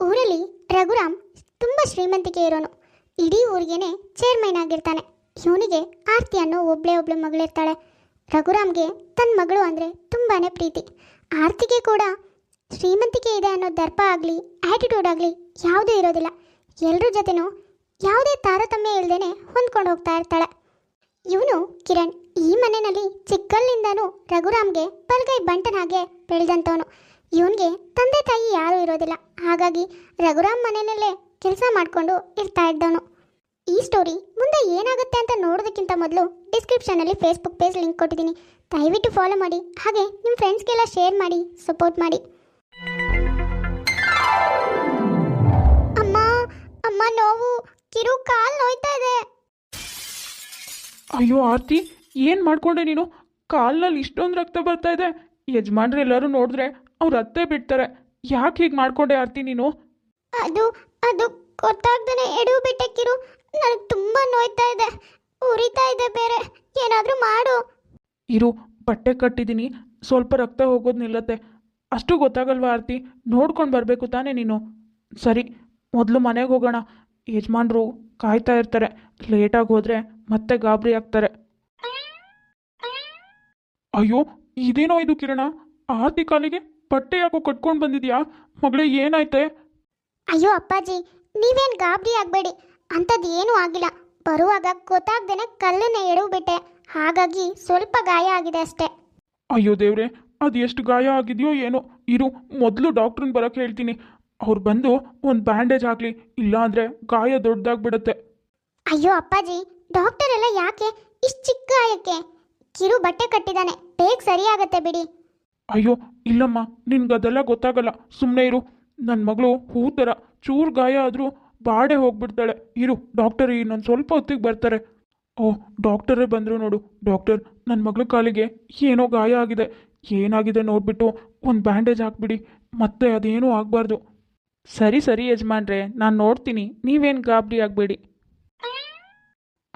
ಊರಲ್ಲಿ ರಘುರಾಮ್ ತುಂಬ ಶ್ರೀಮಂತಿಕೆ ಇರೋನು. ಇಡೀ ಊರಿಗೇನೆ ಚೇರ್ಮನ್ ಆಗಿರ್ತಾನೆ. ಇವನಿಗೆ ಆರ್ತಿ ಅನ್ನೋ ಒಬ್ಳೆ ಒಬ್ಳೆ ಮಗಳಿರ್ತಾಳೆ. ರಘುರಾಮ್ಗೆ ತನ್ನ ಮಗಳು ಅಂದರೆ ತುಂಬಾ ಪ್ರೀತಿ. ಆರ್ತಿಗೆ ಕೂಡ ಶ್ರೀಮಂತಿಕೆ ಇದೆ ಅನ್ನೋ ದರ್ಪ ಆಗಲಿ ಆ್ಯಟಿಟ್ಯೂಡ್ ಆಗಲಿ ಯಾವುದೂ ಇರೋದಿಲ್ಲ. ಎಲ್ಲರ ಜೊತೆನೂ ಯಾವುದೇ ತಾರತಮ್ಯ ಇಲ್ಲದೇ ಹೊಂದ್ಕೊಂಡು ಹೋಗ್ತಾ ಇರ್ತಾಳೆ. ಇವನು ಕಿರಣ್ ಈ ಮನೆಯಲ್ಲಿ ಚಿಕ್ಕಲ್ಲಿಂದನೂ ರಘುರಾಮ್ಗೆ ಬಲ್ಗೈ ಬಂಟನಾಗೆ ಬೆಳೆದಂಥವನು. ಇವನಿಗೆ ತಂದೆ ತಾಯಿ ಯಾರೂ ಇರೋದಿಲ್ಲ. ಹಾಗಾಗಿ ರಘುರಾಮ್ ಮನೆಯಲ್ಲೇ ಕೆಲಸ ಮಾಡಿಕೊಂಡು ಇರ್ತಾ ಇದ್ದವನು. ಈ ಸ್ಟೋರಿ ಮುಂದೆ ಏನಾಗುತ್ತೆ ಅಂತ ನೋಡೋದಕ್ಕಿಂತ ಮೊದಲು ಡಿಸ್ಕ್ರಿಪ್ಷನಲ್ಲಿ ಫೇಸ್ಬುಕ್ ಪೇಜ್ ಲಿಂಕ್ ಕೊಟ್ಟಿದ್ದೀನಿ. ದಯವಿಟ್ಟು ಫಾಲೋ ಮಾಡಿ, ಹಾಗೆ ನಿಮ್ಮ ಫ್ರೆಂಡ್ಸ್ಗೆಲ್ಲ ಶೇರ್ ಮಾಡಿ ಸಪೋರ್ಟ್ ಮಾಡಿ. ಅಮ್ಮ ಅಮ್ಮ ನೋವು, ಕಿರು ಕಾಲು ನೋಯ್ತಾ ಇದೆ. ಅಯ್ಯೋ ಆರ್ತಿ, ಏನು ಮಾಡ್ಕೊಂಡೆ ನೀನು? ಕಾಲ್ನಲ್ಲಿ ಇಷ್ಟೊಂದು ರಕ್ತ ಬರ್ತಾ ಇದೆ. ಯಜಮಾನ್ರೆಲ್ಲರೂ ನೋಡಿದ್ರೆ ಅವ್ರು ಅತ್ತೆ ಬಿಡ್ತಾರೆ. ಯಾಕೆ ಹೀಗೆ ಮಾಡ್ಕೊಂಡೆ ಆರ್ತಿ ನೀನು? ಅದು ಅದು ಗೊತ್ತಾಗ್ದೇ ಎಡು ಬಿಟ್ಟಕ್ಕಿರು ನನಗೆ ತುಂಬ ನೋಯ್ತಾ ಇದೆ. ಉರಿತಾ ಇದೆ ಬೇರೆ. ಏನಾದರೂ ಮಾಡು. ಇರು ಬಟ್ಟೆ ಕಟ್ಟಿದ್ದೀನಿ ಸ್ವಲ್ಪ ರಕ್ತ ಹೋಗೋದು ನಿಲ್ಲತ್ತೆ. ಅಷ್ಟು ಗೊತ್ತಾಗಲ್ವಾ ಆರ್ತಿ? ನೋಡ್ಕೊಂಡು ಬರಬೇಕು ತಾನೇ ನೀನು. ಸರಿ ಮೊದಲು ಮನೆಗೆ ಹೋಗೋಣ. ಯಜಮಾನ್ರು ಕಾಯ್ತಾ ಇರ್ತಾರೆ. ಲೇಟಾಗಿ ಹೋದರೆ ಮತ್ತೆ ಗಾಬರಿ ಆಗ್ತಾರೆ. ಅಯ್ಯೋ ಇದೇನೋ ಇದು ಕಿರಣ? ಆರ್ತಿ ಕಾಲಿಗೆ ಬಟ್ಟೆ ಯಾಕೋ ಕಟ್ಕೊಂಡು ಬಂದಿದ್ಯಾ? ಮಗಳೇ ಏನಾಯ್ತೆ? ಅಯ್ಯೋ ಅಪ್ಪಾಜಿ ನೀವೇನು ಗಾಬರಿ ಆಗಬೇಡಿ. ಅಂಥದ್ದು ಏನೂ ಆಗಿಲ್ಲ. ಬರುವಾಗ ಗೊತ್ತಾಗ್ದೇನೆ ಕಲ್ಲನ್ನ ಬಿಟ್ಟೆ ಹಾಗಾಗಿ ಸ್ವಲ್ಪ ಗಾಯ ಆಗಿದೆ ಅಷ್ಟೇ. ಅಯ್ಯೋ ದೇವ್ರೆ ಅದು ಎಷ್ಟು ಗಾಯ ಆಗಿದೆಯೋ ಏನೋ. ಇರು ಮೊದಲು ಡಾಕ್ಟ್ರನ್ನ ಬರೋಕೆ ಹೇಳ್ತೀನಿ. ಅವ್ರು ಬಂದು ಒಂದು ಬ್ಯಾಂಡೇಜ್ ಆಗಲಿ ಇಲ್ಲಾಂದರೆ ಗಾಯ ದೊಡ್ಡದಾಗ್ಬಿಡುತ್ತೆ ಅಯ್ಯೋ ಅಪ್ಪಾಜಿ ಡಾಕ್ಟರ್ ಎಲ್ಲ ಯಾಕೆ? ಇಷ್ಟು ಚಿಕ್ಕ ಗಾಯಕ್ಕೆ. ಕಿರು ಬಟ್ಟೆ ಕಟ್ಟಿದ್ದಾನೆ ಬೇಗ ಸರಿಯಾಗತ್ತೆ ಬಿಡಿ. ಅಯ್ಯೋ, ಇಲ್ಲಮ್ಮ ನಿನ್ಗೆ ಅದೆಲ್ಲ ಗೊತ್ತಾಗಲ್ಲ. ಸುಮ್ಮನೆ ಇರು. ನನ್ನ ಮಗಳು ಹೂ ಥರ ಚೂರು ಗಾಯ ಆದರೂ ಬಾಡೆ ಹೋಗ್ಬಿಡ್ತಾಳೆ. ಇರು, ಡಾಕ್ಟರ್ ಇನ್ನೊಂದು ಸ್ವಲ್ಪ ಹೊತ್ತಿಗೆ ಬರ್ತಾರೆ. ಓ, ಡಾಕ್ಟರೇ ಬಂದರು ನೋಡು. ಡಾಕ್ಟರ್ ನನ್ನ ಮಗಳ ಕಾಲಿಗೆ ಏನೋ ಗಾಯ ಆಗಿದೆ. ಏನಾಗಿದೆ ನೋಡಿಬಿಟ್ಟು ಒಂದು ಬ್ಯಾಂಡೇಜ್ ಹಾಕ್ಬಿಡಿ. ಮತ್ತೆ ಅದೇನೂ ಆಗಬಾರ್ದು. ಸರಿ ಸರಿ ಯಜಮಾನ್ರೆ, ನಾನು ನೋಡ್ತೀನಿ. ನೀವೇನು ಗಾಬರಿ ಆಗಬೇಡಿ.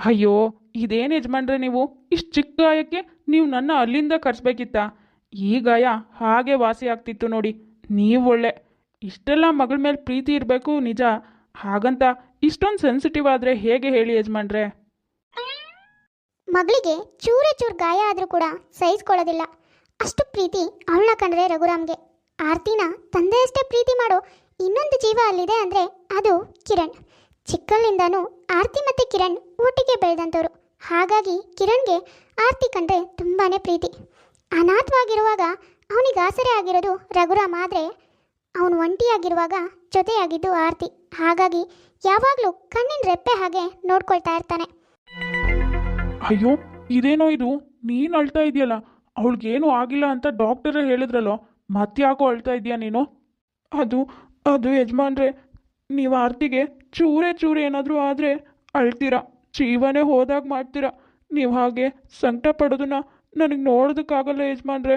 ಅಯ್ಯೋ, ಇದೇನು ಯಜಮಾನ್ರೆ ನೀವು? ಇಷ್ಟು ಚಿಕ್ಕ ಗಾಯಕ್ಕೆ ನೀವು ನನ್ನ ಅಲ್ಲಿಂದ ಕರ್ಸ್ಬೇಕಿತ್ತಾ? ಈ ಗಾಯ ಹಾಗೆ ವಾಸಿ ಆಗ್ತಿತ್ತು ನೋಡಿ. ನೀವು ಒಳ್ಳೆ. ಇಷ್ಟೆಲ್ಲ ಮಗಳ ಮೇಲೆ ಪ್ರೀತಿ ಇರಬೇಕು, ನಿಜ. ಹಾಗಂತ ಇಷ್ಟೊಂದು ಸೆನ್ಸಿಟಿವ್ ಆದರೆ ಹೇಗೆ ಹೇಳಿ ಯಜಮಾನ್ರೆ? ಮಗಳಿಗೆ ಚೂರೇ ಚೂರು ಗಾಯ ಆದರೂ ಕೂಡ ಸಹಿಸ್ಕೊಳ್ಳೋದಿಲ್ಲ. ಅಷ್ಟು ಪ್ರೀತಿ ಅವಳನ್ನ ಕಂಡ್ರೆ ರಘುರಾಮ್ಗೆ. ಆರ್ತಿನ ತಂದೆಯಷ್ಟೇ ಪ್ರೀತಿ ಮಾಡೋ ಇನ್ನೊಂದು ಜೀವ ಅಲ್ಲಿದೆ ಅಂದರೆ ಅದು ಕಿರಣ್. ಚಿಕ್ಕಲ್ಲಿಂದನೂ ಆರ್ತಿ ಮತ್ತು ಕಿರಣ್ ಒಟ್ಟಿಗೆ ಬೆಳೆದಂಥವ್ರು. ಹಾಗಾಗಿ ಕಿರಣ್ಗೆ ಆರ್ತಿ ಕಂಡ್ರೆ ತುಂಬಾ ಪ್ರೀತಿ. ಅನಾಥವಾಗಿರುವಾಗ ಅವನಿಗೆ ಆಸರೆ ಆಗಿರೋದು ರಘುರಾಮ್, ಆದರೆ ಅವನು ಒಂಟಿಯಾಗಿರುವಾಗ ಜೊತೆಯಾಗಿದ್ದು ಆರತಿ. ಹಾಗಾಗಿ ಯಾವಾಗಲೂ ಕಣ್ಣಿನ ರೆಪ್ಪೆ ಹಾಗೆ ನೋಡ್ಕೊಳ್ತಾ ಇರ್ತಾನೆ. ಅಯ್ಯೋ, ಇದೇನೋ ಇದು? ನೀನು ಅಳ್ತಾ ಇದೆಯಲ್ಲ? ಅವಳಿಗೇನು ಆಗಿಲ್ಲ ಅಂತ ಡಾಕ್ಟರೇ ಹೇಳಿದ್ರಲ್ಲೋ? ಮತ್ತ್ಯಾಕೋ ಅಳ್ತಾ ಇದೆಯಾ ನೀನು? ಅದು ಅದು ಯಜಮಾನ್ರೆ, ನೀವು ಆರ್ತಿಗೆ ಚೂರೆ ಚೂರು ಏನಾದರೂ ಆದರೆ ಅಳ್ತೀರಾ? ಜೀವನೇ ಹೋದಾಗ ಮಾಡ್ತೀರಾ? ನೀವು ಹಾಗೆ ಸಂಕಟ ಪಡೋದನ್ನ ನನಗೆ ನೋಡೋದಕ್ಕಾಗಲ್ಲ ಯಜಮಾನ್ರೆ.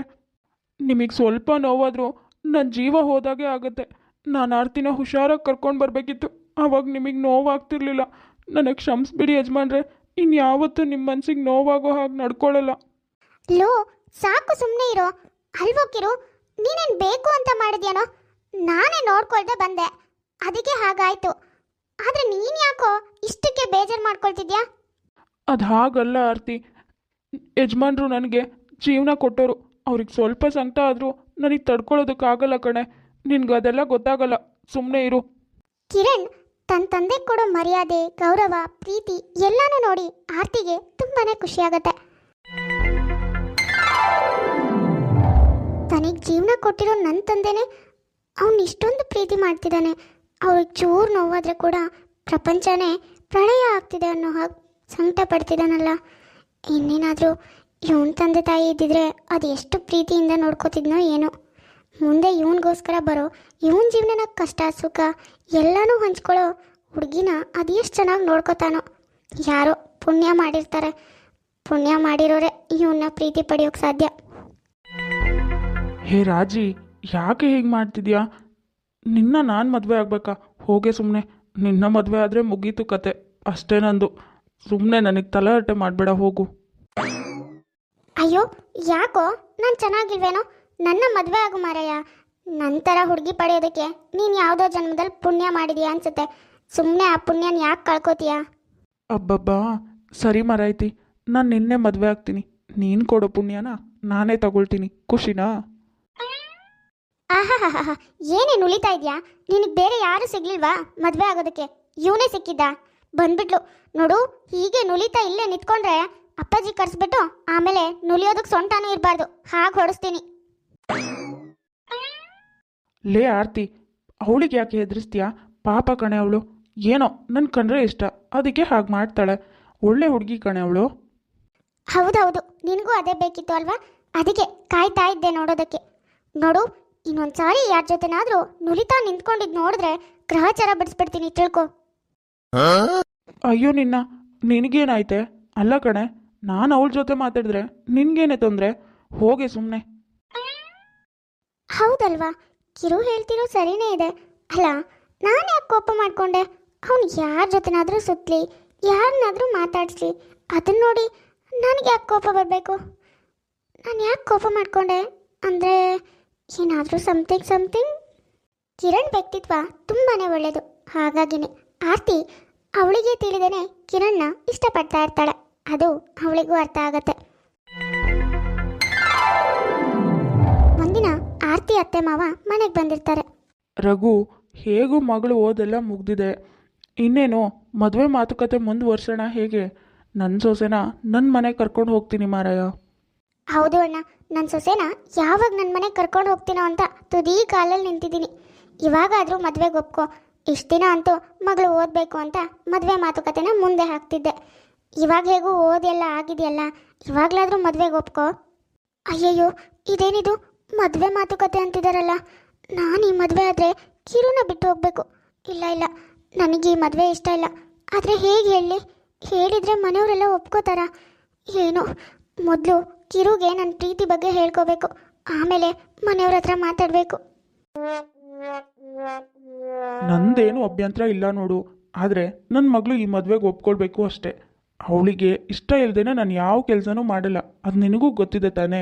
ನಿಮಗೆ ಸ್ವಲ್ಪ ನೋವಾದರೂ ನನ್ನ ಜೀವ ಹೋದಾಗೆ ಆಗುತ್ತೆ. ನಾನು ಆರ್ತಿನ ಹುಷಾರಾಗಿ ಕರ್ಕೊಂಡು ಬರಬೇಕಿತ್ತು. ಆವಾಗ ನಿಮಗೆ ನೋವಾಗ್ತಿರ್ಲಿಲ್ಲ. ನನಗೆ ಕ್ಷಮಿಸ್ಬಿಡಿ ಯಜಮಾನ್ರೆ. ಇನ್ಯಾವತ್ತೂ ನಿಮ್ಮ ಮನ್ಸಿಗೆ ನೋವಾಗೋ ಹಾಗೆ ನಡ್ಕೊಳ್ಳಲ್ಲ ಲೋ ಸಾಕು ಸುಮ್ಮನೆ ಇರೋ. ಅಲ್ವೋಕಿರು ನೀನೇನು ಬೇಕು ಅಂತ ಮಾಡಿದ್ಯಾನೋ? ನಾನೇ ನೋಡ್ಕೊಳ್ದೆ ಬಂದೆ. ಅದಕ್ಕೆ ಹಾಗಾಯ್ತು. ಆದ್ರೆ ನೀನ್ ಯಾಕೋ ಇಷ್ಟಕ್ಕೆ ಬೇಜಾರು ಮಾಡ್ಕೊಳ್ತಿದ್ಯಾ? ಅದು ಹಾಗಲ್ಲ ಆರ್ತಿ. ಯಜಮಾನ್ರು ನನಗೆ ಜೀವನ ಕೊಟ್ಟೋರು. ಅವ್ರಿಗೆ ಸ್ವಲ್ಪ ಸಂಕಟ ಆದರೂ ನನಗೆ ತಡ್ಕೊಳ್ಳೋದಕ್ಕಾಗಲ್ಲ ಕಣೆ. ನಿನ್ಗೆ ಅದೆಲ್ಲ ಗೊತ್ತಾಗಲ್ಲ. ಸುಮ್ಮನೆ ಇರು. ಕಿರಣ್ ತನ್ನ ತಂದೆ ಕೊಡೋ ಮರ್ಯಾದೆ, ಗೌರವ, ಪ್ರೀತಿ ಎಲ್ಲಾನು ನೋಡಿ ಆರ್ತಿಗೆ ತುಂಬಾನೇ ಖುಷಿಯಾಗತ್ತೆ. ತನಗೆ ಜೀವನ ಕೊಟ್ಟಿರೋ ನನ್ನ ತಂದೆನೇ ಅವನು ಇಷ್ಟೊಂದು ಪ್ರೀತಿ ಮಾಡ್ತಿದ್ದಾನೆ. ಅವ್ರಿಗೆ ಚೂರು ನೋವಾದರೆ ಕೂಡ ಪ್ರಪಂಚನೇ ಪ್ರಣಯ ಆಗ್ತಿದೆ ಅನ್ನೋ ಹಾಗೆ ಸಂಕಟ ಪಡ್ತಿದ್ದಾನಲ್ಲ. ಇನ್ನೇನಾದರೂ ಇವನ್ ತಂದೆ ತಾಯಿ ಇದ್ದಿದ್ರೆ ಅದು ಎಷ್ಟು ಪ್ರೀತಿಯಿಂದ ನೋಡ್ಕೋತಿದ್ನೋ ಏನೋ. ಮುಂದೆ ಇವನಿಗೋಸ್ಕರ ಬರೋ ಇವನ್ ಜೀವನನ ಕಷ್ಟ, ಸುಖ ಎಲ್ಲನೂ ಹಂಚ್ಕೊಳ್ಳೋ ಹುಡುಗಿನ ಅದೆಷ್ಟು ಚೆನ್ನಾಗಿ ನೋಡ್ಕೋತಾನೋ. ಯಾರೋ ಪುಣ್ಯ ಮಾಡಿರ್ತಾರೆ. ಪುಣ್ಯ ಮಾಡಿರೋರೆ ಇವನ್ನ ಪ್ರೀತಿ ಪಡೆಯೋಕೆ ಸಾಧ್ಯ. ಹೇ ರಾಜಿ, ಯಾಕೆ ಹೀಗೆ ಮಾಡ್ತಿದ್ಯಾ? ನಿನ್ನ ನಾನು ಮದುವೆ ಆಗ್ಬೇಕಾ? ಹೋಗೆ ಸುಮ್ಮನೆ ನಿನ್ನ ಮದುವೆ ಆದರೆ ಮುಗೀತು ಕತೆ. ಅಷ್ಟೇ ನಂದು. ಸುಮ್ಮನೆ ನನಗೆ ತಲೆಹರಟೆ ಮಾಡಬೇಡ ಹೋಗು. ಅಯ್ಯೋ ಯಾಕೋ? ನಾನು ಚೆನ್ನಾಗಿಲ್ವೇನೋ? ನನ್ನ ಮದುವೆ ಆಗು ಮಾರಯ್ಯ. ಥರ ಹುಡುಗಿ ಪಡೆಯೋದಕ್ಕೆ ನೀನು ಯಾವುದೋ ಜನ್ಮದಲ್ಲಿ ಪುಣ್ಯ ಮಾಡಿದೀಯ ಅನ್ಸುತ್ತೆ. ಸುಮ್ಮನೆ ಆ ಪುಣ್ಯನ ಯಾಕೆ ಕಳ್ಕೊತೀಯಾ? ಅಬ್ಬಬ್ಬಾ ಸರಿ ಮರಾಯ್ತಿ. ನಾನು ನಿನ್ನೆ ಮದುವೆ ಆಗ್ತೀನಿ. ನೀನು ಕೊಡೋ ಪುಣ್ಯನ ನಾನೇ ತಗೊಳ್ತೀನಿ. ಖುಷಿನಾ? ಆಹಾಹಾಹಾ ಏನೇನು ಉಳಿತಾ ಇದೆಯಾ? ನಿನಗೆ ಬೇರೆ ಯಾರು ಸಿಗ್ಲಿಲ್ವಾ ಮದುವೆ ಆಗೋದಕ್ಕೆ? ಇವನೇ ಸಿಕ್ಕಿದ್ದ? ಬಂದ್ಬಿಟ್ಲು. ನೋಡು ಹೀಗೆ ನುಲಿತಾ ಇಲ್ಲೇ ನಿಂತ್ಕೊಂಡ್ರೆ ಅಪ್ಪಾಜಿ ಕರ್ಸ್ಬಿಟ್ಟು ಆಮೇಲೆ ನುಲಿಯೋದಕ್ಕೆ ಸೊಂಟಾನೂ ಇರಬಾರ್ದು. ಹಾಗೆ ಹೊಡಿಸ್ತೀನಿ. ಲೇ ಆರ್ತಿ ಅವಳಿಗೆ ಯಾಕೆ ಹೆದರಿಸ್ತೀಯಾ? ಪಾಪ ಕಣೆ ಅವಳು. ಏನೋ ನನ್ನ ಕಂಡ್ರೆ ಇಷ್ಟ. ಅದಕ್ಕೆ ಹಾಗೆ ಮಾಡ್ತಾಳೆ. ಒಳ್ಳೆ ಹುಡುಗಿ ಕಣೆ ಅವಳು. ಹೌದೌದು ನಿನಗೂ ಅದೇ ಬೇಕಿತ್ತು ಅಲ್ವಾ? ಅದಕ್ಕೆ ಕಾಯ್ತಾ ಇದ್ದೆ ನೋಡೋದಕ್ಕೆ. ನೋಡು ಇನ್ನೊಂದು ಸಾರಿ ಯಾರ ಜೊತೆನಾದರೂ ನುಲಿತಾ ನಿಂತ್ಕೊಂಡಿದ್ದು ನೋಡಿದ್ರೆ ಗ್ರಹಚಾರ ಬಿಡಿಸ್ಬಿಡ್ತೀನಿ ತಿಳ್ಕೊ. ಅಯ್ಯೋ, ನಿನ್ನ, ನಿನಗೇನಾಯ್ತೆ? ಅಲ್ಲ ಕಣೆ, ನಾನು ಅವಳ ಜೊತೆ ಮಾತಾಡಿದ್ರೆ ನಿನ್ಗೇನೆ ತೊಂದರೆ? ಹೋಗೆ ಸುಮ್ಮನೆ ಹೌದಲ್ವಾ? ಕಿರು ಹೇಳ್ತಿರೋ ಸರಿನೇ ಇದೆ. ಅಲ್ಲ, ನಾನು ಯಾಕೆ ಕೋಪ ಮಾಡ್ಕೊಂಡೆ? ಅವನು ಯಾರ ಜೊತೆನಾದರೂ ಸುತ್ತಲಿ ಯಾರನ್ನಾದರೂ ಮಾತಾಡಿಸ್ಲಿ. ಅದನ್ನ ನೋಡಿ ನನಗೆ ಯಾಕೆ ಕೋಪ ಬರಬೇಕು? ನಾನು ಯಾಕೆ ಕೋಪ ಮಾಡ್ಕೊಂಡೆ? ಅಂದರೆ, ಏನಾದರೂ ಸಮಥಿಂಗ್ ಸಮಥಿಂಗ್ ಕಿರಣ್ ವ್ಯಕ್ತಿತ್ವ ತುಂಬಾ ಒಳ್ಳೆಯದು ಹಾಗಾಗಿನೇ. ಆರ್ತಿ ಅವಳಿಗೆ ತಿಳಿದೇನೆ ಕಿರಣ್ನ ಇಷ್ಟಪಡ್ತಾ ಇರ್ತಾಳೆ. ಅದು ಅವಳಿಗೂ ಅರ್ಥ ಆಗತ್ತೆ. ಒಂದಿನ ಆರ್ತಿ ಅತ್ತೆ ಮಾವ ಮನೆಗೆ ಬಂದಿರ್ತಾರೆ. ರಘು ಹೇಗೂ ಮಗಳು ಓದೆಲ್ಲ ಮುಗ್ದಿದೆ. ಇನ್ನೇನು ಮದುವೆ ಮಾತುಕತೆ ಮುಂದುವರ್ಸೋಣ ಹೇಗೆ? ನನ್ನ ಸೊಸೆನ ನನ್ನ ಮನೆಗೆ ಕರ್ಕೊಂಡು ಹೋಗ್ತೀನಿ ಮಾರಾಯ. ಹೌದು ಅಣ್ಣ ನನ್ನ ಸೊಸೆನ ಯಾವಾಗ ನನ್ನ ಮನೆಗೆ ಕರ್ಕೊಂಡು ಹೋಗ್ತೀನೋ ಅಂತ ತುದಿ ಕಾಲಲ್ಲಿ ನಿಂತಿದ್ದೀನಿ. ಇವಾಗಾದರೂ ಮದುವೆಗೆ ಒಪ್ಕೋ. ಇಷ್ಟು ದಿನ ಅಂತೂ ಮಗಳು ಓದಬೇಕು ಅಂತ ಮದುವೆ ಮಾತುಕತೆನ ಮುಂದೆ ಹಾಕ್ತಿದ್ದೆ. ಇವಾಗ ಹೇಗೂ ಓದೆಲ್ಲ ಆಗಿದೆಯಲ್ಲ, ಇವಾಗಲಾದರೂ ಮದುವೆಗೆ ಒಪ್ಕೋ? ಅಯ್ಯಯ್ಯೋ, ಇದೇನಿದು? ಮದುವೆ ಮಾತುಕತೆ ಅಂತಿದಾರಲ್ಲ. ನಾನು ಈ ಮದುವೆ ಆದರೆ ಕಿರುನ ಬಿಟ್ಟು ಹೋಗಬೇಕು. ಇಲ್ಲ ಇಲ್ಲ, ನನಗೆ ಈ ಮದುವೆ ಇಷ್ಟ ಇಲ್ಲ. ಆದರೆ ಹೇಗೆ ಹೇಳಿ? ಹೇಳಿದರೆ ಮನೆಯವರೆಲ್ಲ ಒಪ್ಕೋತಾರ. ಏನು, ಮೊದಲು ಕಿರುಗೆ ನನ್ನ ಪ್ರೀತಿ ಬಗ್ಗೆ ಹೇಳ್ಕೋಬೇಕು. ಆಮೇಲೆ ಮನೆಯವ್ರ ಹತ್ರ ಮಾತಾಡಬೇಕು. ನಂದೇನು ಅಭ್ಯಂತರ ಇಲ್ಲ ನೋಡು. ಆದರೆ ನನ್ನ ಮಗಳು ಈ ಮದುವೆಗೆ ಒಪ್ಕೊಳ್ಬೇಕು ಅಷ್ಟೆ. ಅವಳಿಗೆ ಇಷ್ಟ ಇಲ್ಲದೇನೆ ನಾನು ಯಾವ ಕೆಲಸನೂ ಮಾಡಲ್ಲ. ಅದು ನಿನಗೂ ಗೊತ್ತಿದೆ ತಾನೇ.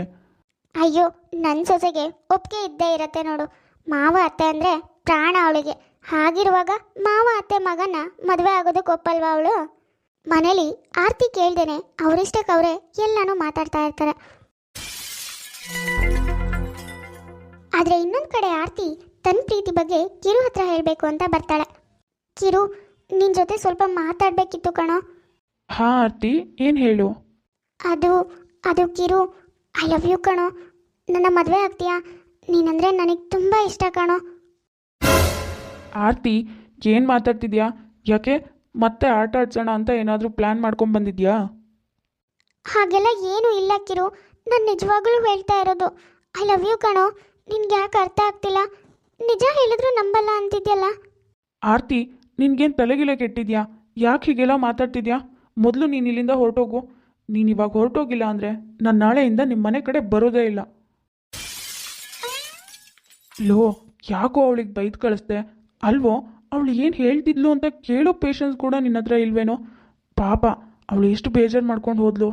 ಅಯ್ಯೋ ನನ್ನ ಸೊಸೆಗೆ ಒಪ್ಪಿಗೆ ಇದ್ದೇ ಇರತ್ತೆ ನೋಡು. ಮಾವ ಅತ್ತೆ ಅಂದರೆ ಪ್ರಾಣ ಅವಳಿಗೆ. ಹಾಗಿರುವಾಗ ಮಾವ ಅತ್ತೆ ಮಗನ ಮದುವೆ ಆಗೋದಕ್ಕೆ ಒಪ್ಪಲ್ವಾ ಅವಳು? ಮನೇಲಿ ಆರ್ತಿ ಕೇಳ್ದೇನೆ ಅವರಿಷ್ಟಕ್ಕೆ ಅವರೇ ಎಲ್ಲನೂ ಮಾತಾಡ್ತಾ ಇರ್ತಾರೆ. ಆದರೆ ಇನ್ನೊಂದು ಕಡೆ ಆರ್ತಿ ತನ್ನ ಪ್ರೀತಿ ಬಗ್ಗೆ ಕಿರು ಹತ್ರ ಹೇಳಬೇಕು ಅಂತ ಬರ್ತಾಳೆ. ಕಿರು ನಿನ್ನ ಜೊತೆ ಸ್ವಲ್ಪ ಮಾತಾಡಬೇಕಿತ್ತು ಕಣೋ. ಹಾ ಆರ್ತಿ ಏನು ಹೇಳು? ಅದು ಅದು ಕಿರು ಐ ಲವ್ ಯು ಕಣೋ. ನನ್ನ ಮದುವೆ ಆಗ್ತೀಯಾ? ನೀನಂದರೆ ನನಗೆ ತುಂಬ ಇಷ್ಟ ಕಣೋ. ಆರ್ತಿ ಏನು ಮಾತಾಡ್ತಿದ್ಯಾ? ಯಾಕೆ ಮತ್ತೆ ಆಟ ಆಡ್ಸೋಣ ಅಂತ ಏನಾದರೂ ಪ್ಲ್ಯಾನ್ ಮಾಡ್ಕೊಂಡು ಬಂದಿದ್ಯಾ? ಹಾಗೆಲ್ಲ ಏನೂ ಇಲ್ಲ ಕಿರು. ನಾನು ನಿಜವಾಗ್ಲೂ ಹೇಳ್ತಾ ಇರೋದು ಐ ಲವ್ ಯು ಕಣೋ. ನಿನ್ಗೆ ಯಾಕೆ ಅರ್ಥ ಆಗ್ತಿಲ್ಲ? ನಿಜ ಹೇಳಿದ್ರು ನಂಬಲ್ಲ ಅಂತಿದ್ಯಲ್ಲ? ಆರ್ತಿ, ನಿನ್ಗೇನು ತಲೆಗಿಲ ಕೆಟ್ಟಿದ್ಯಾ? ಯಾಕೆ ಹೀಗೆಲ್ಲ ಮಾತಾಡ್ತಿದ್ಯಾ? ಮೊದಲು ನೀನು ಇಲ್ಲಿಂದ ಹೊರಟೋಗು. ನೀನು ಇವಾಗ ಹೊರಟೋಗಿಲ್ಲ ಅಂದರೆ ನಾನು ನಾಳೆಯಿಂದ ನಿಮ್ಮ ಮನೆ ಕಡೆ ಬರೋದೇ ಇಲ್ಲ. ಲೋ, ಯಾಕೋ ಅವಳಿಗೆ ಬೈದು ಕಳಿಸ್ದೆ? ಅಲ್ವೋ, ಅವಳು ಏನು ಹೇಳ್ತಿದ್ಲು ಅಂತ ಕೇಳೋ ಪೇಷನ್ಸ್ ಕೂಡ ನಿನ್ನ ಹತ್ರ ಇಲ್ವೇನೋ? ಪಾಪ, ಅವಳು ಎಷ್ಟು ಬೇಜಾರು ಮಾಡ್ಕೊಂಡು ಹೋದ್ಲು.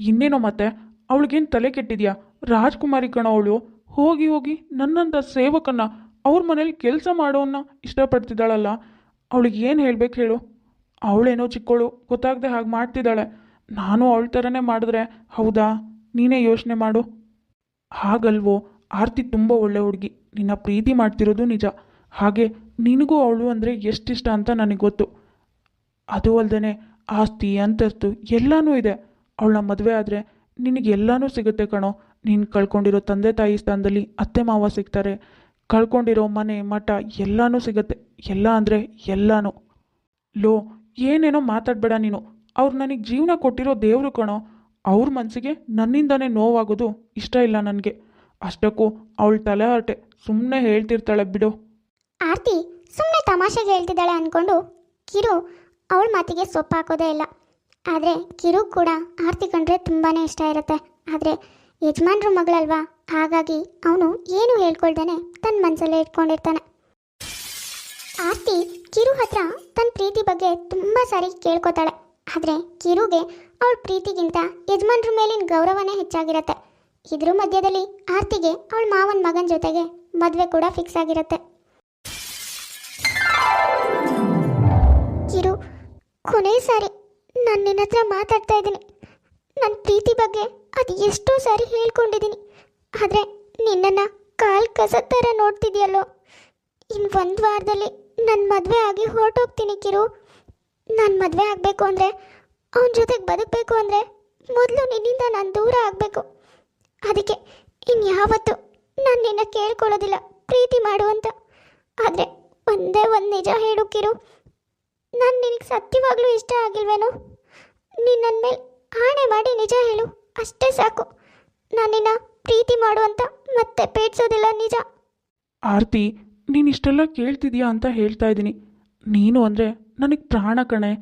ಇನ್ನೇನೋ ಮತ್ತೆ? ಅವಳಿಗೇನು ತಲೆ ಕೆಟ್ಟಿದ್ಯಾ? ರಾಜ್ಕುಮಾರಿ ಕಣ ಅವಳು. ಹೋಗಿ ಹೋಗಿ ನನ್ನಂಥ ಸೇವಕನ್ನ ಅವ್ರ ಮನೇಲಿ ಕೆಲಸ ಮಾಡೋನ್ನ ಇಷ್ಟಪಡ್ತಿದ್ದಾಳಲ್ಲ, ಅವಳಿಗೆ ಏನು ಹೇಳಬೇಕು ಹೇಳು? ಅವಳೇನೋ ಚಿಕ್ಕವಳು ಗೊತ್ತಾಗದೆ ಹಾಗೆ ಮಾಡ್ತಿದ್ದಾಳೆ. ನಾನು ಅವಳ ಥರನೇ ಮಾಡಿದ್ರೆ ಹೌದಾ? ನೀನೇ ಯೋಚನೆ ಮಾಡು. ಹಾಗಲ್ವೋ, ಆರ್ತಿ ತುಂಬ ಒಳ್ಳೆ ಹುಡುಗಿ. ನಿನ್ನ ಪ್ರೀತಿ ಮಾಡ್ತಿರೋದು ನಿಜ. ಹಾಗೆ ನಿನಗೂ ಅವಳು ಅಂದರೆ ಎಷ್ಟಿಷ್ಟ ಅಂತ ನನಗೆ ಗೊತ್ತು. ಅದು ಅಲ್ಲದೆ ಆಸ್ತಿ, ಅಂತಸ್ತು ಎಲ್ಲನೂ ಇದೆ. ಅವಳ ಮದುವೆ ಆದರೆ ನಿನಗೆಲ್ಲನೂ ಸಿಗುತ್ತೆ ಕಣೋ. ನೀನು ಕಳ್ಕೊಂಡಿರೋ ತಂದೆ ತಾಯಿ ಸ್ಥಾನದಲ್ಲಿ ಅತ್ತೆ ಮಾವ ಸಿಗ್ತಾರೆ. ಕಳ್ಕೊಂಡಿರೋ ಮನೆ ಮಠ ಎಲ್ಲನೂ ಸಿಗುತ್ತೆ. ಎಲ್ಲ ಅಂದರೆ ಎಲ್ಲನೂ. ಲೋ, ಏನೇನೋ ಮಾತಾಡಬೇಡ ನೀನು. ಅವ್ರು ನನಗೆ ಜೀವನ ಕೊಟ್ಟಿರೋ ದೇವರು ಕಣೋ. ಅವ್ರ ಮನಸ್ಸಿಗೆ ನನ್ನಿಂದನೇ ನೋವಾಗೋದು ಇಷ್ಟ ಇಲ್ಲ ನನಗೆ. ಅಷ್ಟಕ್ಕೂ ಅವಳ ತಲೆ ಹರಟೆ. ಸುಮ್ಮನೆ ಹೇಳ್ತಿರ್ತಾಳೆ ಬಿಡು. ಆರ್ತಿ ಸುಮ್ಮನೆ ತಮಾಷೆಗೆ ಹೇಳ್ತಿದ್ದಾಳೆ ಅಂದ್ಕೊಂಡು ಕಿರು ಅವಳ ಮಾತಿಗೆ ಸೊಪ್ಪು ಹಾಕೋದೇ ಇಲ್ಲ. ಆದರೆ ಕಿರು ಕೂಡ ಆರ್ತಿ ಕಂಡ್ರೆ ತುಂಬಾ ಇಷ್ಟ ಇರುತ್ತೆ. ಆದರೆ ಯಜಮಾನ್ರ ಮಗಳಲ್ವಾ? ಹಾಗಾಗಿ ಅವನು ಏನು ಹೇಳ್ಕೊಳ್ದೇನೆ ತನ್ನ ಮನಸ್ಸಲ್ಲೇ ಇಟ್ಕೊಂಡಿರ್ತಾನೆ. ಆರ್ತಿ ಕಿರು ಹತ್ರ ತನ್ನ ಪ್ರೀತಿ ಬಗ್ಗೆ ತುಂಬ ಸಾರಿ ಕೇಳ್ಕೊತಾಳೆ. ಆದರೆ ಕಿರುಗೆ ಅವಳ ಪ್ರೀತಿಗಿಂತ ಯಜಮಾನ್ರ ಮೇಲಿನ ಗೌರವನೇ ಹೆಚ್ಚಾಗಿರತ್ತೆ. ಇದ್ರ ಮಧ್ಯದಲ್ಲಿ ಆರ್ತಿಗೆ ಅವಳ ಮಾವನ ಮಗನ ಜೊತೆಗೆ ಮದುವೆ ಕೂಡ ಫಿಕ್ಸ್ ಆಗಿರತ್ತೆ. ಕಿರು, ಕೊನೆ ಸಾರಿ ನಾನು ನಿನ್ನ ಹತ್ರ ಮಾತಾಡ್ತಾ ಇದ್ದೀನಿ. ನನ್ನ ಪ್ರೀತಿ ಬಗ್ಗೆ ಅದು ಎಷ್ಟೋ ಸಾರಿ ಹೇಳ್ಕೊಂಡಿದ್ದೀನಿ. ಆದರೆ ನಿನ್ನನ್ನು ಕಾಲ್ ಕಸ ಥರ ನೋಡ್ತಿದ್ಯಲ್ಲೋ? ಇನ್ನು ಒಂದು ವಾರದಲ್ಲಿ ನನ್ನ ಮದುವೆ ಆಗಿ ಹೊರಟೋಗ್ತೀನಿ ಕಿರು. ನಾನು ಮದುವೆ ಆಗಬೇಕು ಅಂದರೆ, ಅವನ ಜೊತೆಗೆ ಬದುಕಬೇಕು ಅಂದರೆ ಮೊದಲು ನಿನ್ನಿಂದ ನಾನು ದೂರ ಆಗಬೇಕು. ಅದಕ್ಕೆ ಇನ್ಯಾವತ್ತೂ ನಾನು ನಿನ್ನ ಕೇಳ್ಕೊಳ್ಳೋದಿಲ್ಲ, ಪ್ರೀತಿ ಮಾಡು ಅಂತ. ಆದರೆ ಒಂದೇ ಒಂದು ನಿಜ ಹೇಳು ಕಿರು. ನಾನು ನಿನಗೆ ಸತ್ಯವಾಗ್ಲೂ ಇಷ್ಟ ಆಗಿಲ್ವೇನೋ? ನೀನು ಮೇಲೆ ಆಣೆ ಮಾಡಿ ನಿಜ ಹೇಳು, ಅಷ್ಟೇ ಸಾಕು. ನಾನು ನಿನ್ನ ಪ್ರೀತಿ ಮಾಡು ಅಂತ ಮತ್ತೆ ಪೇಡ್ಸೋದಿಲ್ಲ ನಿಜ. ಆರತಿ, ನೀನು ಇಷ್ಟೆಲ್ಲ ಕೇಳ್ತಿದ್ಯಾ ಅಂತ ಹೇಳ್ತಾ ಇದ್ದೀನಿ. ನೀನು ಅಂದರೆ ನನಗೆ ಪ್ರಾಣ ಕಣೆ.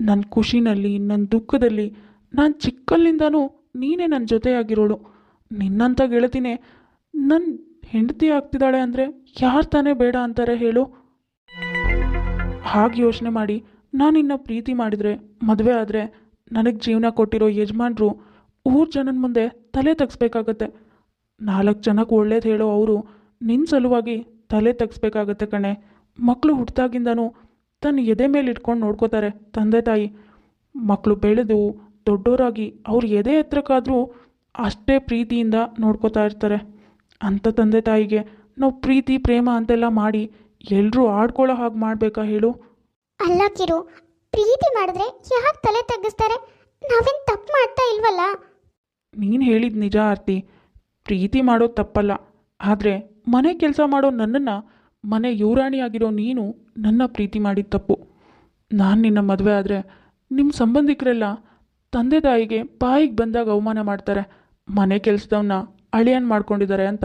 ನನ್ನ ಖುಷಿನಲ್ಲಿ ನನ್ನ ದುಃಖದಲ್ಲಿ, ನಾನು ಚಿಕ್ಕಲ್ಲಿಂದನೂ ನೀನೇ ನನ್ನ ಜೊತೆಯಾಗಿರೋಳು. ನಿನ್ನಂತ ಗೆಳತಿನೇ ನನ್ನ ಹೆಂಡತಿ ಆಗ್ತಿದ್ದಾಳೆ ಅಂದರೆ ಯಾರು ತಾನೇ ಬೇಡ ಅಂತಾರೆ ಹೇಳು. ಹಾಗೆ ಯೋಚನೆ ಮಾಡಿ ನಾನು ನಿನ್ನ ಪ್ರೀತಿ ಮಾಡಿದರೆ, ಮದುವೆ ಆದರೆ, ನನಗೆ ಜೀವನ ಕೊಟ್ಟಿರೋ ಯಜಮಾನ್ರು ಊರು ಜನನ ಮುಂದೆ ತಲೆ ತೆಗ್ಸ್ಬೇಕಾಗತ್ತೆ. ನಾಲ್ಕು ಜನಕ್ಕೆ ಒಳ್ಳೇದು ಹೇಳೋ ಅವರು ನಿನ್ನ ಸಲುವಾಗಿ ತಲೆ ತೆಗ್ಸ್ಬೇಕಾಗತ್ತೆ ಕಣೆ. ಮಕ್ಕಳು ಹುಟ್ಟಿದಾಗಿಂದನೂ ತನ್ನ ಎದೆ ಮೇಲೆ ಇಟ್ಕೊಂಡು ನೋಡ್ಕೋತಾರೆ ತಂದೆ ತಾಯಿ. ಮಕ್ಕಳು ಬೆಳೆದು ದೊಡ್ಡೋರಾಗಿ ಅವ್ರ ಎದೆ ಎತ್ತರಕ್ಕಾದರೂ ಅಷ್ಟೇ ಪ್ರೀತಿಯಿಂದ ನೋಡ್ಕೋತಾ ಇರ್ತಾರೆ. ಅಂಥ ತಂದೆ ತಾಯಿಗೆ ನಾವು ಪ್ರೀತಿ, ಪ್ರೇಮ ಅಂತೆಲ್ಲ ಮಾಡಿ ಎಲ್ಲರೂ ಆಡ್ಕೊಳ್ಳೋ ಹಾಗೆ ಮಾಡಬೇಕಾ ಹೇಳು? ಅಲ್ಲ ಕಿರು, ಪ್ರೀತಿ ಮಾಡಿದ್ರೆ ಯಾಕೆ ತಲೆ ತಗ್ಗಿಸ್ತಾರೆ? ನಾವೇನು ತಪ್ಪು ಮಾಡ್ತಾ ಇಲ್ವಲ್ಲ? ನೀನು ಹೇಳಿದ ನಿಜ ಆರ್ತಿ. ಪ್ರೀತಿ ಮಾಡೋದು ತಪ್ಪಲ್ಲ. ಆದರೆ ಮನೆ ಕೆಲಸ ಮಾಡೋ ನನ್ನನ್ನು, ಮನೆ ಯುವರಾಣಿಯಾಗಿರೋ ನೀನು ನನ್ನ ಪ್ರೀತಿ ಮಾಡಿದ ತಪ್ಪು. ನಾನು ನಿನ್ನ ಮದುವೆ ಆದರೆ ನಿಮ್ಮ ಸಂಬಂಧಿಕರೆಲ್ಲ ತಂದೆ ತಾಯಿಗೆ ಬಾಯಿಗೆ ಬಂದಾಗ ಅವಮಾನ ಮಾಡ್ತಾರೆ. ಮನೆ ಕೆಲಸದವನ್ನ ಅಳಿಯನ್ ಮಾಡ್ಕೊಂಡಿದ್ದಾರೆ ಅಂತ.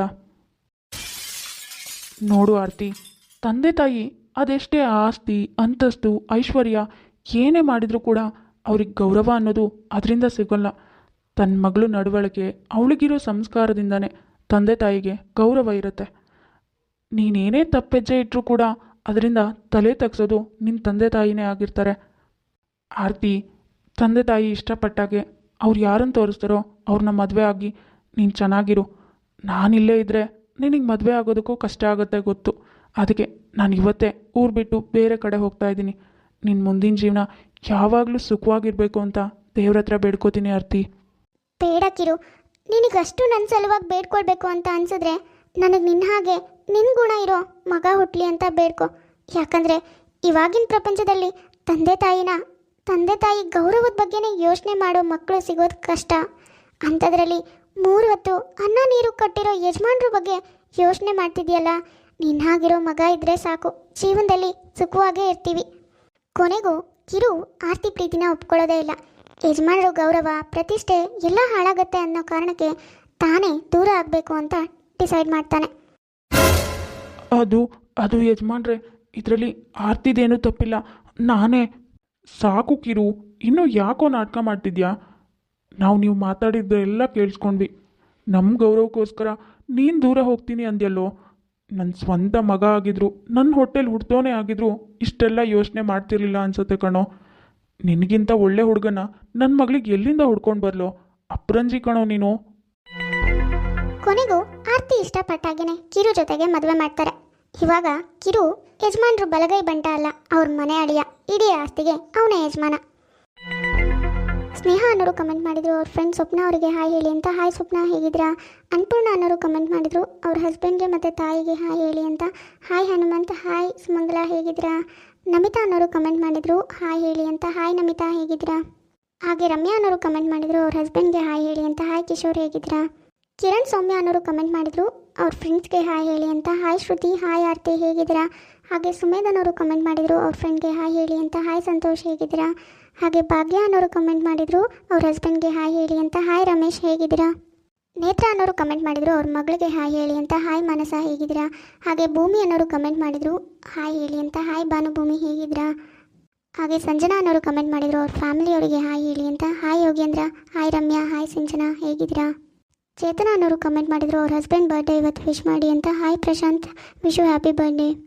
ನೋಡು ಆರ್ತಿ, ತಂದೆ ತಾಯಿ ಅದೆಷ್ಟೇ ಆಸ್ತಿ, ಅಂತಸ್ತು, ಐಶ್ವರ್ಯ ಏನೇ ಮಾಡಿದರೂ ಕೂಡ ಅವ್ರಿಗೆ ಗೌರವ ಅನ್ನೋದು ಅದರಿಂದ ಸಿಗೋಲ್ಲ. ತನ್ನ ಮಗಳು ನಡವಳಿಕೆ ಅವಳಿಗಿರೋ ಸಂಸ್ಕಾರದಿಂದನೇ ತಂದೆ ತಾಯಿಗೆ ಗೌರವ ಇರುತ್ತೆ. ನೀನೇನೇ ತಪ್ಪೆಜ್ಜೆ ಇಟ್ಟರೂ ಕೂಡ ಅದರಿಂದ ತಲೆ ತಗ್ಸೋದು ನಿನ್ನ ತಂದೆ ತಾಯಿನೇ ಆಗಿರ್ತಾರೆ. ಆರತಿ, ತಂದೆ ತಾಯಿ ಇಷ್ಟಪಟ್ಟಾಗೆ ಅವ್ರು ಯಾರನ್ನು ತೋರಿಸ್ತಾರೋ ಅವ್ರನ್ನ ಮದುವೆ ಆಗಿ ನೀನು ಚೆನ್ನಾಗಿರು. ನಾನಿಲ್ಲೇ ಇದ್ದರೆ ನಿನಗೆ ಮದುವೆ ಆಗೋದಕ್ಕೂ ಕಷ್ಟ ಆಗುತ್ತೆ ಗೊತ್ತು. ಅದಕ್ಕೆ ನಾನು ಇವತ್ತೇ ಊರು ಬಿಟ್ಟು ಬೇರೆ ಕಡೆ ಹೋಗ್ತಾ ಇದ್ದೀನಿ. ನಿನ್ನ ಮುಂದಿನ ಜೀವನ ಯಾವಾಗಲೂ ಸುಖವಾಗಿರಬೇಕು ಅಂತ ದೇವ್ರ ಹತ್ರ ಬೇಡ್ಕೋತೀನಿ ಆರ್ತಿ. ಬೇಡ ಕಿರು. ನಿನಗಷ್ಟು ನನ್ನ ಸಲುವಾಗಿ ಬೇಡ್ಕೊಳ್ಬೇಕು ಅಂತ ಅನ್ಸಿದ್ರೆ ನನಗೆ ನಿನ್ನ ಹಾಗೆ ನಿನ್ನ ಗುಣ ಇರೋ ಮಗ ಹುಟ್ಲಿ ಅಂತ ಬೇಡ್ಕೊ. ಯಾಕಂದರೆ ಇವಾಗಿನ ಪ್ರಪಂಚದಲ್ಲಿ ತಂದೆ ತಾಯಿನ, ತಂದೆ ತಾಯಿ ಗೌರವದ ಬಗ್ಗೆನೇ ಯೋಚನೆ ಮಾಡೋ ಮಕ್ಕಳು ಸಿಗೋದು ಕಷ್ಟ. ಅಂಥದ್ರಲ್ಲಿ ಮೂರು ಹೊತ್ತು ಅನ್ನ ನೀರು ಕಟ್ಟಿರೋ ಯಜಮಾನ್ರ ಬಗ್ಗೆ ಯೋಚನೆ ಮಾಡ್ತಿದ್ಯಲ್ಲ ನಿನ್ನ ಹಾಗಿರೋ ಮಗ ಇದ್ದರೆ ಸಾಕು. ಜೀವನದಲ್ಲಿ ಸುಖವಾಗೇ ಇರ್ತೀವಿ. ಕೊನೆಗೂ ಕಿರು ಆರ್ತಿ ಪ್ರೀತಿನ ಒಪ್ಕೊಳ್ಳೋದೇ ಇಲ್ಲ. ಯಜಮಾನರು ಗೌರವ, ಪ್ರತಿಷ್ಠೆ ಎಲ್ಲ ಹಾಳಾಗತ್ತೆ ಅನ್ನೋ ಕಾರಣಕ್ಕೆ ತಾನೇ ದೂರ ಆಗಬೇಕು ಅಂತ ಡಿಸೈಡ್ ಮಾಡ್ತಾನೆ. ಅದು ಅದು ಯಜಮಾನ್ರೆ, ಇದರಲ್ಲಿ ಆರ್ತಿದೇನೂ ತಪ್ಪಿಲ್ಲ. ನಾನೇ ಸಾಕು ಕಿರು, ಇನ್ನೂ ಯಾಕೋ ನಾಟಕ ಮಾಡ್ತಿದ್ಯಾ? ನಾವು ನೀವು ಮಾತಾಡಿದ್ದೆಲ್ಲ ಕೇಳಿಸ್ಕೊಂಡ್ವಿ. ನಮ್ಮ ಗೌರವಕ್ಕೋಸ್ಕರ ನೀನು ದೂರ ಹೋಗ್ತೀನಿ ಅಂದ್ಯಲ್ಲೋ? ನನ್ನ ಸ್ವಂತ ಮಗ ಆಗಿದ್ರು ನನ್ನ ಹೋಟೆಲ್ ಹುಡ್ತೋನೇ ಆಗಿದ್ರು, ಇಷ್ಟೆಲ್ಲ ಯೋಚನೆ ಮಾಡ್ತಿರ್ಲಿಲ್ಲ ಅನ್ಸುತ್ತೆ ಕಣೋ. ನಿನಗಿಂತ ಒಳ್ಳೆ ಹುಡುಗನ ನನ್ನ ಮಗಳಿಗೆ ಎಲ್ಲಿಂದ ಹುಡ್ಕೊಂಡು ಬರಲೋ? ಅಪ್ರಂಜಿ ಕಣೋ ನೀನು. ಕೊನೆಗೂ ಆರ್ತಿ ಇಷ್ಟಪಟ್ಟಾಗೇನೆ ಕಿರು ಜೊತೆಗೆ ಮದುವೆ ಮಾಡ್ತಾರೆ. ಇವಾಗ ಕಿರು ಯಜಮಾನ್ರು ಬಲಗೈ ಬಂಟ ಅಲ್ಲ, ಅವ್ರ ಮನೆ ಅಳಿಯ. ಇಡೀ ಆಸ್ತಿಗೆ ಅವನೇ ಯಜಮಾನ. ಸ್ನೇಹ ಅನ್ನೋರು ಕಮೆಂಟ್ ಮಾಡಿದ್ರು, ಅವ್ರ ಫ್ರೆಂಡ್ ಸ್ವಪ್ನ ಅವರಿಗೆ ಹಾಯ್ ಹೇಳಿ ಅಂತ. ಹಾಯ್ ಸ್ವಪ್ನ, ಹೇಗಿದ್ರಾ? ಅನ್ಪೂರ್ಣ ಅನ್ನೋರು ಕಮೆಂಟ್ ಮಾಡಿದ್ರು, ಅವ್ರ ಹಸ್ಬೆಂಡ್ಗೆ ಮತ್ತು ತಾಯಿಗೆ ಹಾಯ್ ಹೇಳಿ ಅಂತ. ಹಾಯ್ ಹನುಮಂತ್, ಹಾಯ್ ಸುಮಂಗಲ ಹೇಗಿದ್ದೀರಾ ನಮಿತಾ ಅನ್ನೋರು ಕಮೆಂಟ್ ಮಾಡಿದರು ಹಾಯ್ ಹೇಳಿ ಅಂತ. ಹಾಯ್ ನಮಿತಾ, ಹೇಗಿದ್ದೀರಾ? ಹಾಗೆ ರಮ್ಯಾ ಅನ್ನೋರು ಕಮೆಂಟ್ ಮಾಡಿದರು, ಅವ್ರ ಹಸ್ಬೆಂಡ್ಗೆ ಹಾಯ್ ಹೇಳಿ ಅಂತ. ಹಾಯ್ ಕಿಶೋರ್, ಹೇಗಿದ್ದೀರಾ? ಕಿರಣ್ ಸೌಮ್ಯ ಅನ್ನೋರು ಕಮೆಂಟ್ ಮಾಡಿದರು, ಅವ್ರ ಫ್ರೆಂಡ್ಸ್ಗೆ ಹಾಯ್ ಹೇಳಿ ಅಂತ. ಹಾಯ್ ಶ್ರುತಿ ಹಾಯ್ ಆರ್ತಿ, ಹೇಗಿದ್ದೀರಾ? ಹಾಗೆ ಸುಮೇಧ್ ಅನ್ನೋರು ಕಮೆಂಟ್ ಮಾಡಿದರು, ಅವ್ರ ಫ್ರೆಂಡ್ಗೆ ಹಾಯ್ ಹೇಳಿ ಅಂತ. ಹಾಯ್ ಸಂತೋಷ್, ಹೇಗಿದ್ದೀರಾ? ಹಾಗೆ ಭಾಗ್ಯ ಅನ್ನೋರು ಕಮೆಂಟ್ ಮಾಡಿದರು, ಅವ್ರ ಹಸ್ಬೆಂಡ್ಗೆ ಹಾಯ್ ಹೇಳಿ ಅಂತ. ಹಾಯ್ ರಮೇಶ್, ಹೇಗಿದ್ದೀರಾ? ನೇತ್ರ ಅನ್ನೋರು ಕಮೆಂಟ್ ಮಾಡಿದ್ರು, ಅವ್ರ ಮಗಳಿಗೆ ಹಾಯ್ ಹೇಳಿ ಅಂತ. ಹಾಯ್ ಮನಸ, ಹೇಗಿದ್ದೀರಾ? ಹಾಗೆ ಭೂಮಿ ಅನ್ನೋರು ಕಮೆಂಟ್ ಮಾಡಿದ್ರು ಹಾಯ್ ಹೇಳಿ ಅಂತ. ಹಾಯ್ ಭಾನುಭೂಮಿ, ಹೇಗಿದ್ದೀರಾ? ಹಾಗೆ ಸಂಜನಾ ಅನ್ನೋರು ಕಮೆಂಟ್ ಮಾಡಿದ್ರು, ಅವ್ರ ಫ್ಯಾಮಿಲಿಯವರಿಗೆ ಹಾಯ್ ಹೇಳಿ ಅಂತ. Hi Yogendra hi Ramya hi Sanjana ಹೇಗಿದ್ದೀರಾ? ಚೇತನ ಅನ್ನೋರು ಕಮೆಂಟ್ ಮಾಡಿದ್ರು, ಅವ್ರ ಹಸ್ಬೆಂಡ್ ಬರ್ಡೇ ಇವತ್ತು ವಿಶ್ ಮಾಡಿ ಅಂತ. Hi Prashant wish happy birthday